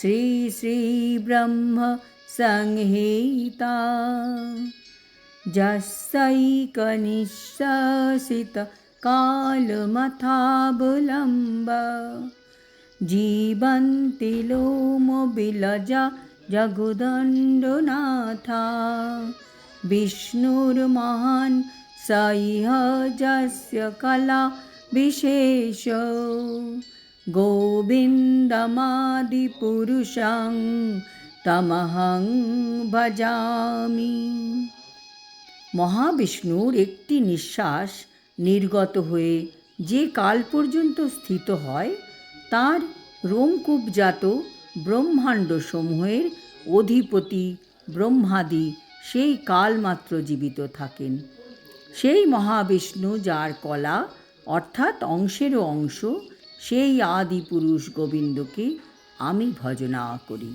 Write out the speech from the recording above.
श्रीश्रीब्रह्म संहिता जस्सैकनिःश्वसित कालमथाबुलम्ब जीवन्ति लोमबिलजा जगुदण्डनाथा विष्णुर्महान् स इह यस्य कला विशेष গোবিন্দমাদিপুরুষং তমহং ভজামি মহাবিষ্ণুর একটি নিঃশ্বাস নির্গত হয়ে যে কাল পর্যন্ত স্থিত হয়, তার রোমকূপজাত ব্রহ্মাণ্ডসমূহের অধিপতি ব্রহ্মাদি সেই কাল মাত্র জীবিত থাকেন। সেই মহাবিষ্ণু যার কলা অর্থাৎ অংশেরও অংশ সেই আদি পুরুষ গোবিন্দকে আমি ভজনা করি।